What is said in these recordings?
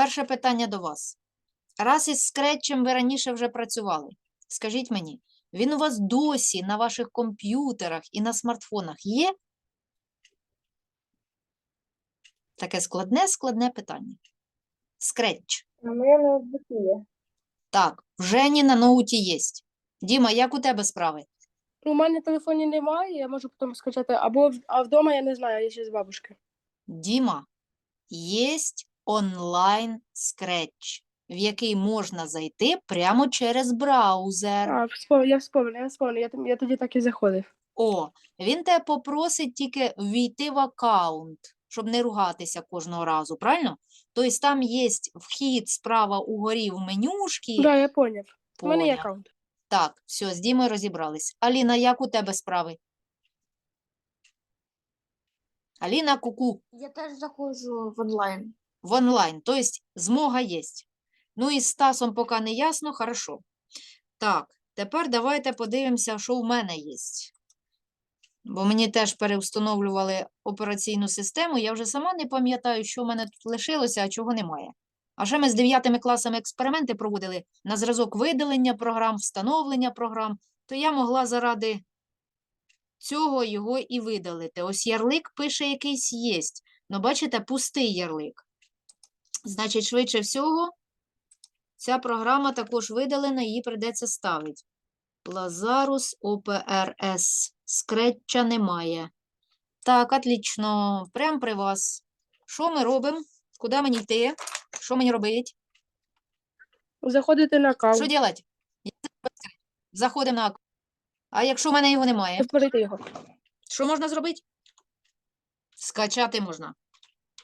перше питання до вас. Раз із скретчем ви раніше вже працювали, скажіть мені, він у вас досі на ваших комп'ютерах і на смартфонах є? Таке складне, складне питання. Скретч. На моєму ноутбуці є. Так, в Жені на ноуті є. Діма, як у тебе справи? У мене телефоні немає, я можу потім скачати. Або а вдома я не знаю, я ще з бабушки. Діма, є онлайн скретч, в який можна зайти прямо через браузер. А, я вспомнив, я вспомнив, я, там- я тоді так і заходив. О, він тебе попросить тільки ввійти в аккаунт, щоб не ругатися кожного разу, правильно? Тобто там є вхід справа угорі в менюшки. Так, да, я поняв. У мене є Поняв. аккаунт. Так, все, з Дімою розібрались. Аліна, як у тебе справи? Аліна, куку. Я теж заходжу в онлайн. В онлайн, то есть змога є. Ну і з Стасом поки не ясно, хорошо. Так, тепер давайте подивимося, що в мене є. Бо мені теж переустановлювали операційну систему, я вже сама не пам'ятаю, що в мене тут лишилося, а чого немає. А ще ми з 9 класами експерименти проводили на зразок видалення програм, встановлення програм, то я могла заради цього його і видалити. Ось ярлик пише якийсь єсть. Ну, бачите, пустий ярлик. Значить, швидше всього, ця програма також видалена, її прийдеться ставити. Lazarus OPRS. Скретча немає. Так, отлично. Прям при вас. Що ми робимо? Куди мені йти? Що мені робити? Заходите на аккаунт. Що робити? Заходимо на аккаунт. А якщо в мене його немає? його. Що можна зробити? Скачати можна.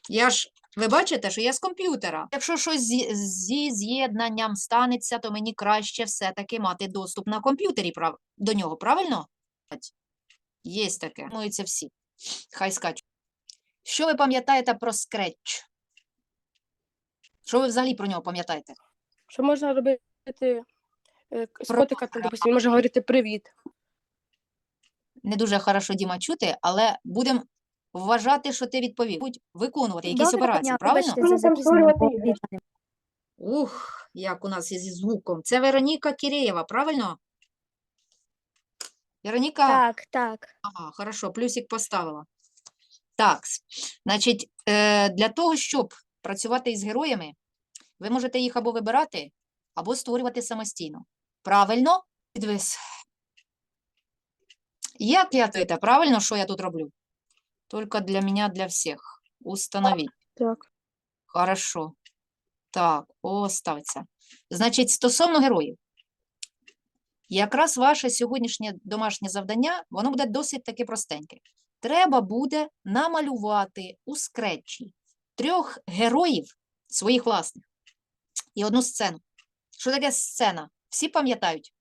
Я ж, ви бачите, що я з комп'ютера. Якщо щось зі, зі з'єднанням станеться, то мені краще все-таки мати доступ на комп'ютері прав... до нього, правильно? Є таке. Муються всі. Хай скачуть. Що ви пам'ятаєте про Scratch? Що ви взагалі про нього пам'ятаєте? Що можна робити е, з Про котика, допустим, може говорити привіт. Не дуже хорошо, Діма, чути, але будемо вважати, що ти відповів. Будь виконувати якісь Добре, операції, правильно? вибачте Можна там створювати бо Ух, як у нас із звуком. Це Вероніка Киреєва, правильно? Вероніка, Так, так. ага, хорошо, плюсик поставила. Так, значить, е, для того, щоб працювати із героями, ви можете їх або вибирати, або створювати самостійно. Правильно? Підвис. Як я це? Правильно, що я тут роблю? Тільки для мене, для всіх. Установіть. Так. Хорошо. Так, оставиться. Значить, стосовно героїв. Якраз ваше сьогоднішнє домашнє завдання, воно буде досить таки простеньке. Треба буде намалювати у скретчі трьох героїв своїх власних і одну сцену. Що таке сцена? Всі пам'ятають?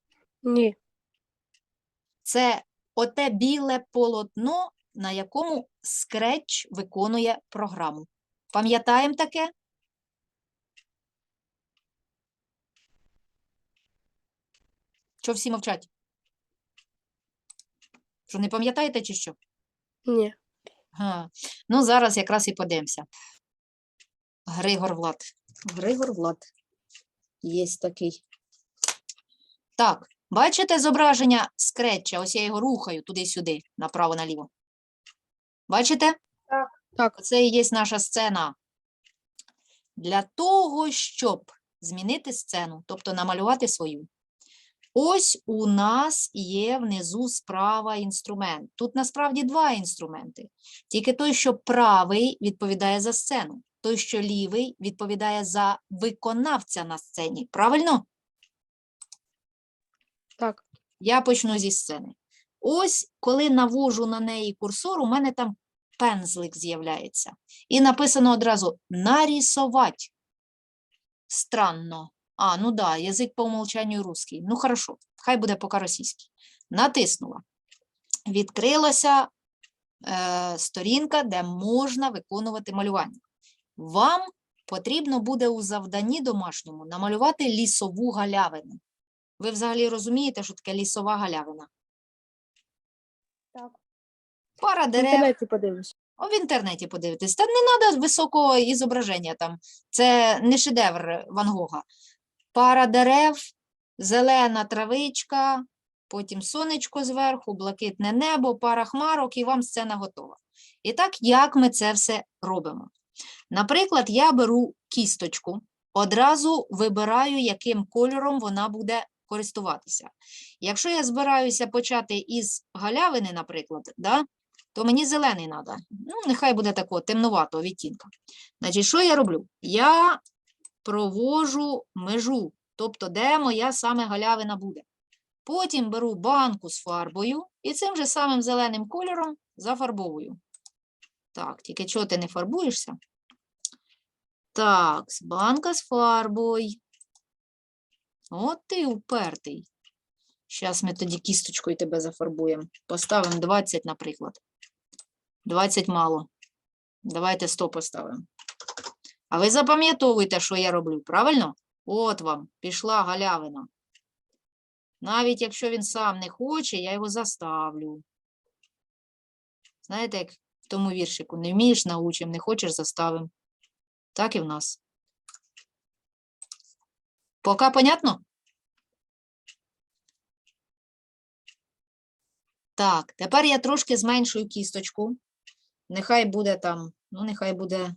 Ні. Це оте біле полотно, на якому скретч виконує програму. Пам'ятаємо таке? Що всі мовчать? Що не пам'ятаєте чи що? Ні. Га. Ну, зараз якраз і подивимося. Григор Влад. Григор Влад. Є такий. Так, бачите зображення скретча? Ось я його рухаю туди-сюди, направо-наліво. Бачите? Так. Так. Це і є наша сцена. Для того, щоб змінити сцену, тобто намалювати свою. Ось у нас є внизу справа інструмент. Тут насправді два інструменти. Тільки той, що правий, відповідає за сцену, той, що лівий, відповідає за виконавця на сцені. Правильно? Так. Я почну зі сцени. Ось, коли навожу на неї курсор, у мене там пензлик з'являється. І написано одразу нарисовать. Странно. А, ну да, язик по умолчанню русский. Ну, хорошо, хай буде поки російський. Натиснула. Відкрилася е, сторінка, де можна виконувати малювання. Вам потрібно буде у завданні домашньому намалювати лісову галявину. Ви взагалі розумієте, що таке лісова галявина? Так. Пара В інтернеті подивлюсь. О, в інтернеті подивитись. Та не треба високого ізображення там. Це не шедевр Ван Гога. Пара дерев, зелена травичка, потім сонечко зверху, блакитне небо, пара хмарок, і вам сцена готова. І так, як ми це все робимо? Наприклад, я беру кісточку, одразу вибираю, яким кольором вона буде користуватися. Якщо я збираюся почати із галявини, наприклад, да, то мені зелений треба. Ну, нехай буде такого темнуватого відтінка. Значить, що я роблю? Я провожу межу, тобто де моя саме галявина буде. Потім беру банку з фарбою і цим же самим зеленим кольором зафарбовую. Так, тільки чого ти не фарбуєшся? Так, банка з фарбою. От ти упертий. Зараз ми тоді кісточкою тебе зафарбуємо. Поставимо 20, наприклад. 20 мало. Давайте 100 поставимо. А ви запам'ятовуйте, що я роблю, правильно? От вам, пішла галявина. Навіть якщо він сам не хоче, я його заставлю. Знаєте, як в тому віршику, не вмієш научим, не хочеш заставим. Так і в нас. Пока понятно? Так, тепер я трошки зменшую кісточку. Нехай буде там, ну, нехай буде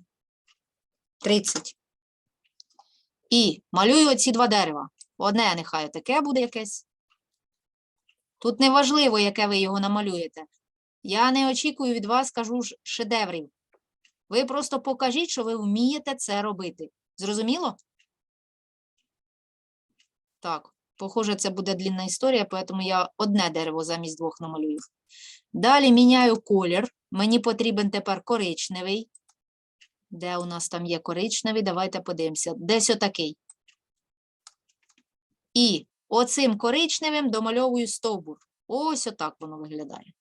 30. І малюю оці два дерева. Одне нехай таке буде якесь. Тут не важливо, яке ви його намалюєте. Я не очікую від вас, кажу шедеврів. Ви просто покажіть, що ви вмієте це робити. Зрозуміло? Так, похоже, це буде длінна історія, тому я одне дерево замість двох намалюю. Далі міняю колір. Мені потрібен тепер коричневий. Де у нас там є коричневий? Давайте подивимося. Десь отакий. І оцим коричневим домальовую стовбур. Ось отак воно виглядає.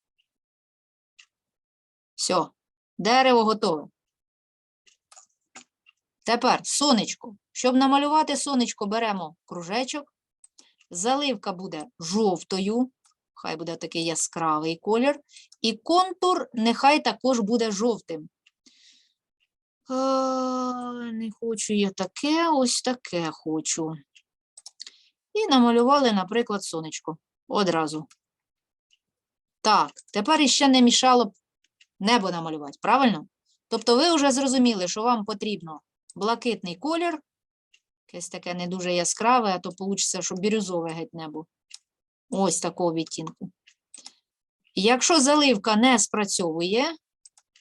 Все, дерево готове. Тепер сонечко. Щоб намалювати сонечко, беремо кружечок. Заливка буде жовтою, хай буде такий яскравий колір. І контур нехай також буде жовтим. А, не хочу я таке, ось таке хочу. І намалювали, наприклад, сонечко. Одразу. Так, тепер іще не мішало б небо намалювати, правильно? Тобто ви вже зрозуміли, що вам потрібно блакитний колір, якесь таке не дуже яскраве, а то вийде, що бірюзове геть небо. Ось такого відтінку. Якщо заливка не спрацьовує,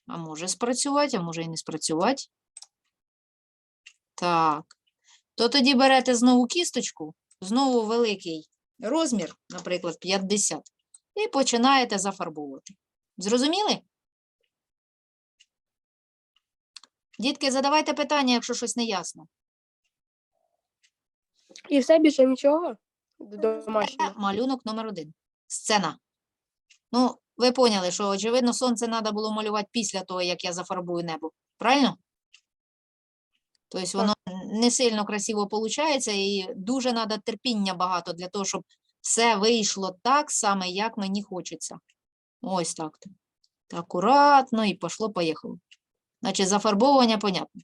а може спрацювати, а може і не спрацювати. Так. То тоді берете знову кісточку, знову великий розмір, наприклад, 50, і починаєте зафарбовувати. Зрозуміли? Дітки, задавайте питання, якщо щось не ясно. І все більше нічого? Це Домашнього. малюнок номер один. Сцена. Ну, ви поняли, що, очевидно, сонце треба було малювати після того, як я зафарбую небо. Правильно? Тобто воно не сильно красиво виходить, і дуже треба терпіння багато для того, щоб все вийшло так саме, як мені хочеться. Ось так. то. Акуратно і пошло-поїхало. Значить, зафарбовування понятно.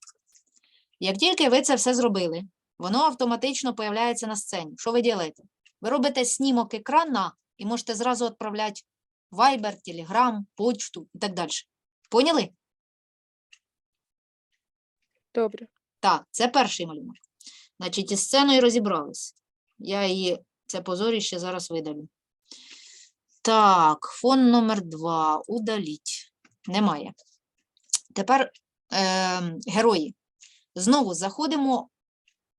Як тільки ви це все зробили, воно автоматично появляється на сцені. Що ви робите? Ви робите снімок екрана і можете зразу відправляти Viber, Telegram, почту і так далі. Поняли? Добре. Так, це перший малюнок. Значить, із сценою розібрались. Я її, це позоріще зараз видалю. Так, фон номер два. Удаліть. Немає. Тепер е, герої. Знову заходимо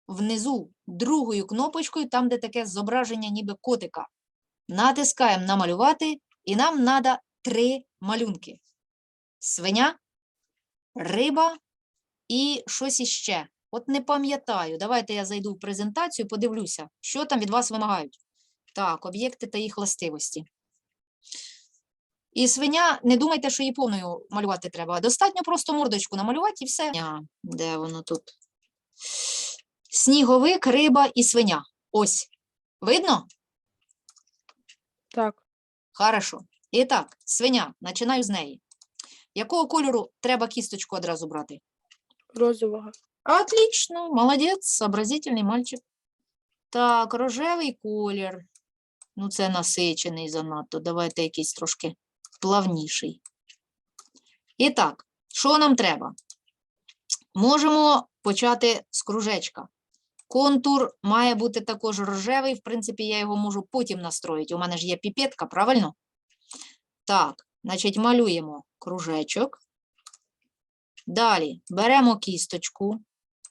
внизу другою кнопочкою, там, де таке зображення ніби котика. Натискаємо намалювати, і нам треба три малюнки: свиня, риба і щось іще. От не пам'ятаю. Давайте я зайду в презентацію, подивлюся, що там від вас вимагають. Так, об'єкти та їх властивості. І свиня, не думайте, що її повною малювати треба. Достатньо просто мордочку намалювати і все. Де воно тут? Сніговик, риба і свиня. Ось. Видно? Так. Хорошо. І так, свиня, починаю з неї. Якого кольору треба кісточку одразу брати? Розового. Отлично, молодець, сообразительний мальчик. Так, рожевий колір. Ну, це насичений занадто. Давайте якийсь трошки плавніший. І так, що нам треба? Можемо почати з кружечка. Контур має бути також рожевий. В принципі, я його можу потім настроїти. У мене ж є піпетка, правильно? Так, значить, малюємо кружечок. Далі беремо кісточку.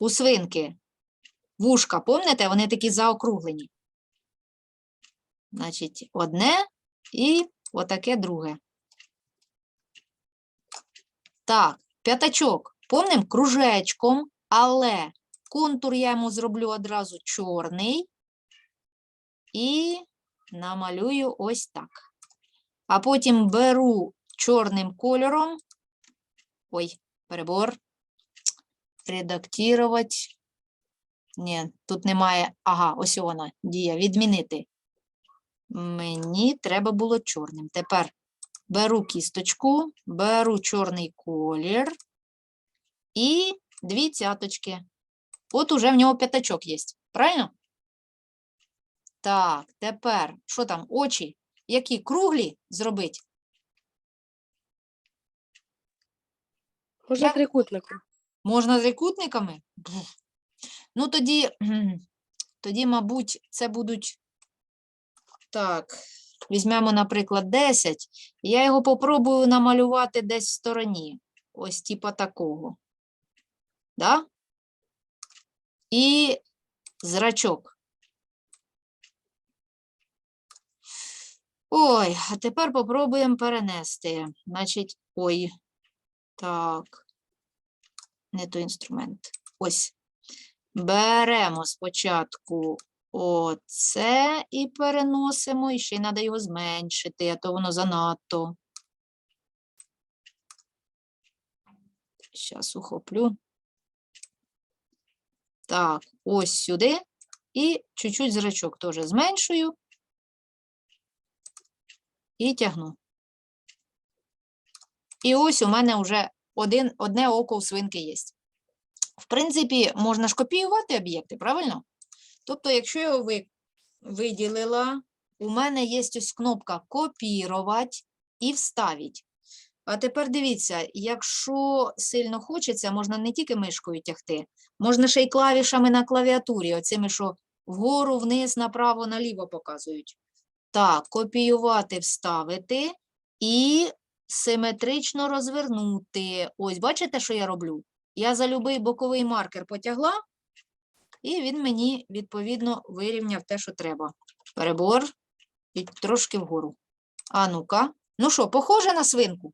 У свинки вушка, пам'ятаєте, вони такі заокруглені. Значить, одне і отаке друге. Так, п'ятачок. Помним кружечком, але контур я йому зроблю одразу чорний і намалюю ось так. А потім беру чорним кольором. Ой, перебор. Редактувати. Ні, тут немає. Ага, ось вона дія. Відмінити. Мені треба було чорним. Тепер беру кісточку, беру чорний колір і дві цяточки. От уже в нього п'ятачок є. Правильно? Так, тепер, що там, очі? Які круглі зробити? Можна трикутником. Можна з трикутниками? Бф. Ну, тоді, тоді, мабуть, це будуть. Так, візьмемо, наприклад, 10. Я його попробую намалювати десь в стороні. Ось типа такого. Да? І зрачок. Ой, а тепер попробуємо перенести. Значить, ой, так не той інструмент. Ось. Беремо спочатку оце і переносимо, і ще й треба його зменшити, а то воно занадто. Зараз ухоплю. Так, ось сюди. І чуть-чуть зрачок теж зменшую. І тягну. І ось у мене вже один, одне око у свинки є. В принципі, можна ж копіювати об'єкти, правильно? Тобто, якщо я його виділила, у мене є ось кнопка копірувати і вставити. А тепер дивіться, якщо сильно хочеться, можна не тільки мишкою тягти, можна ще й клавішами на клавіатурі, оцими, що вгору, вниз, направо, наліво показують. Так, копіювати, вставити і симетрично розвернути. Ось, бачите, що я роблю? Я за любий боковий маркер потягла, і він мені, відповідно, вирівняв те, що треба. Перебор і трошки вгору. А ну-ка. Ну що, похоже на свинку?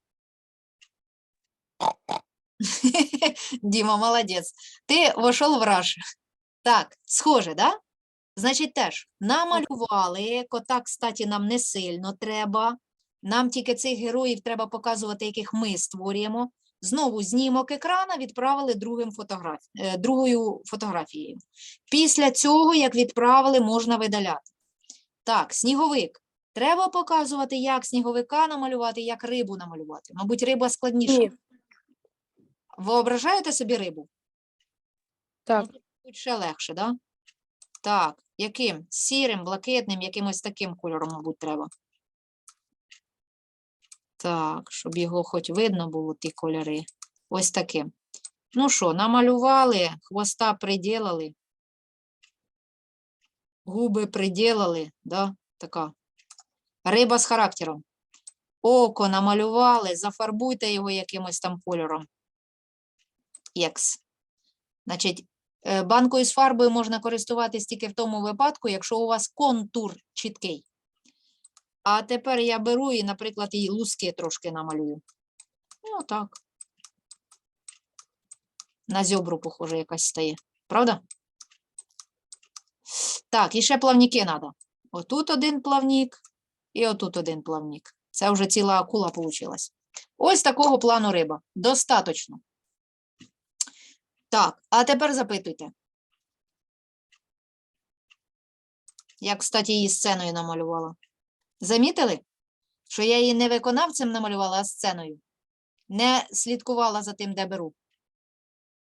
Діма, молодець. Ти вошел в раш. Так, схоже, да? Значить, теж намалювали. Кота, кстати, нам не сильно треба. Нам тільки цих героїв треба показувати, яких ми створюємо. Знову знімок екрана відправили другим фотограф... е, другою фотографією. Після цього, як відправили, можна видаляти. Так, сніговик. Треба показувати, як сніговика намалювати, як рибу намалювати. Мабуть, риба складніша. Ні. Воображаєте собі рибу? Так, Тут ще легше, да? Так, яким? Сірим, блакитним, якимось таким кольором, мабуть, треба. Так, щоб його хоч видно було, ті кольори. Ось таким. Ну що, намалювали, хвоста приділили, губи приділили, да? Така. Риба з характером. Око намалювали, зафарбуйте його якимось там кольором. Екс. Значить, Е, Банкою з фарбою можна користуватись тільки в тому випадку, якщо у вас контур чіткий. А тепер я беру і, наприклад, і луски трошки намалюю. І отак. На зьобру, похоже, якась стає. Правда? Так, і ще плавники треба. Отут один плавник і отут один плавник. Це вже ціла акула получилась. Ось такого плану риба. Достаточно. Так, а тепер запитуйте. Я, кстати, її сценою намалювала. Замітили, що я її не виконавцем намалювала, а сценою? не слідкувала за тим, де беру.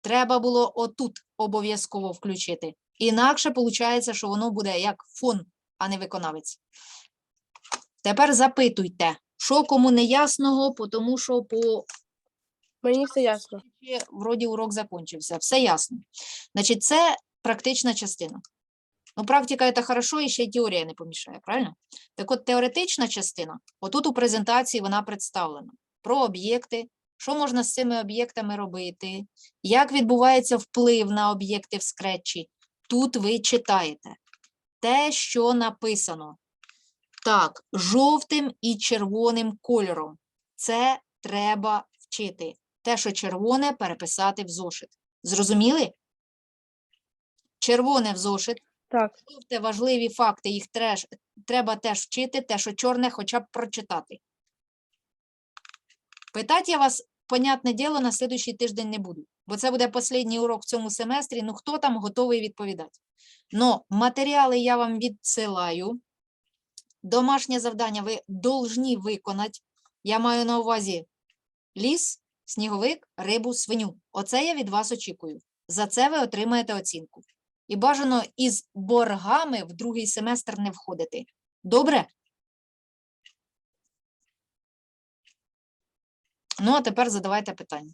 Треба було отут обов'язково включити. Інакше виходить, що воно буде як фон, а не виконавець. Тепер запитуйте, що кому не ясного, тому що по Мені все ясно. вроді урок закінчився. Все ясно. Значить, це практична частина. Ну, практика це хорошо, і ще й теорія не помішає, правильно? Так от теоретична частина, отут у презентації вона представлена. Про об'єкти, що можна з цими об'єктами робити, як відбувається вплив на об'єкти в скретчі. Тут ви читаєте те, що написано. Так, жовтим і червоним кольором. Це треба вчити те, що червоне, переписати в зошит. Зрозуміли? Червоне в зошит, Так, жовте важливі факти, їх треш, треба теж вчити, те, що чорне, хоча б прочитати. Питати я вас, понятне діло, на слідуючий тиждень не буду, бо це буде останній урок в цьому семестрі, ну хто там готовий відповідати. Но матеріали я вам відсилаю. Домашнє завдання ви должні виконати. Я маю на увазі ліс, сніговик, рибу, свиню. Оце я від вас очікую. За це ви отримаєте оцінку. І бажано із боргами в другий семестр не входити. Добре? Ну, а тепер задавайте питання.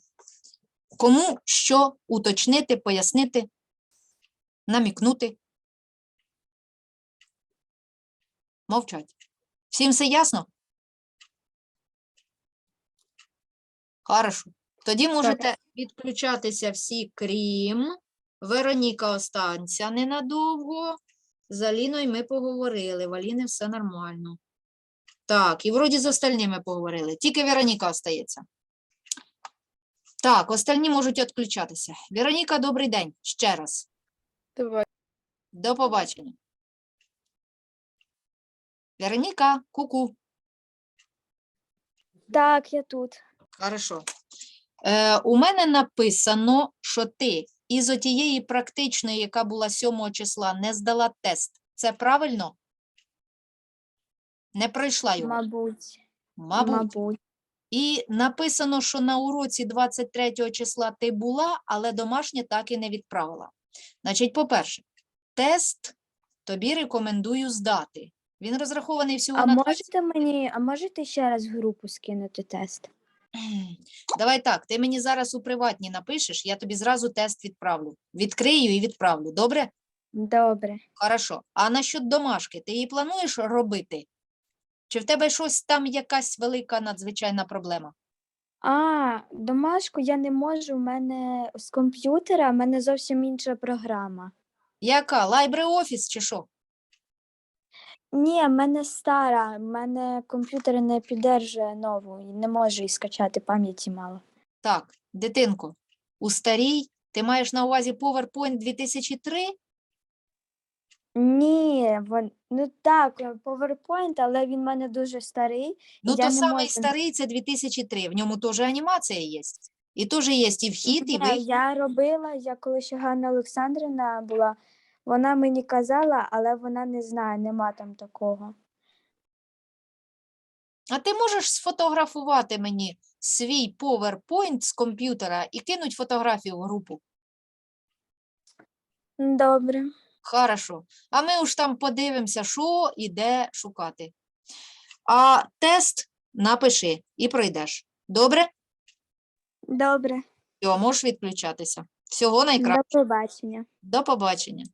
Кому що уточнити, пояснити, намікнути? Мовчать. Всім все ясно? Хорошо. Тоді можете відключатися всі, крім Вероніка останься ненадовго. З Аліною ми поговорили. В Аліни все нормально. Так, і вроді з остальними поговорили. Тільки Вероніка остається. Так, остальні можуть відключатися. Вероніка, добрий день. Ще раз. давай. До побачення. Вероніка, ку-ку. Так, я тут. Хорошо. Е, у мене написано, що ти із отієї практичної, яка була 7 числа, не здала тест. Це правильно? Не пройшла його? Мабуть. Мабуть. Мабуть. І написано, що на уроці 23 числа ти була, але домашнє так і не відправила. Значить, по-перше, тест тобі рекомендую здати. Він розрахований всього А на можете мені, а можете ще раз в групу скинути тест? Давай так, ти мені зараз у приватні напишеш, я тобі зразу тест відправлю. Відкрию і відправлю. Добре? Добре. Хорошо. А насчет домашки, ти її плануєш робити? Чи в тебе щось там якась велика надзвичайна проблема? А, домашку я не можу. У мене з комп'ютера, в мене зовсім інша програма. Яка? LibreOffice чи що? Ні, в мене стара, в мене комп'ютер не підтримує нову і не можу її скачати, пам'яті мало. Так, дитинко, у старій ти маєш на увазі PowerPoint 2003? Ні, вон, ну так, е, PowerPoint, але він в мене дуже старий. Ну, Я то не самий можу. старий це 2003, в ньому теж анімація є. І теж є і вхід, і Ні, вихід. я робила, я коли ще Ганна Олександрівна була, вона мені казала, але вона не знає, нема там такого. А ти можеш сфотографувати мені свій PowerPoint з комп'ютера і кинуть фотографію в групу? Добре, Хорошо. А ми уж там подивимося, що і де шукати. А тест напиши і пройдеш. Добре? добре. Йо, можеш відключатися. Всього найкращого. До побачення. До побачення.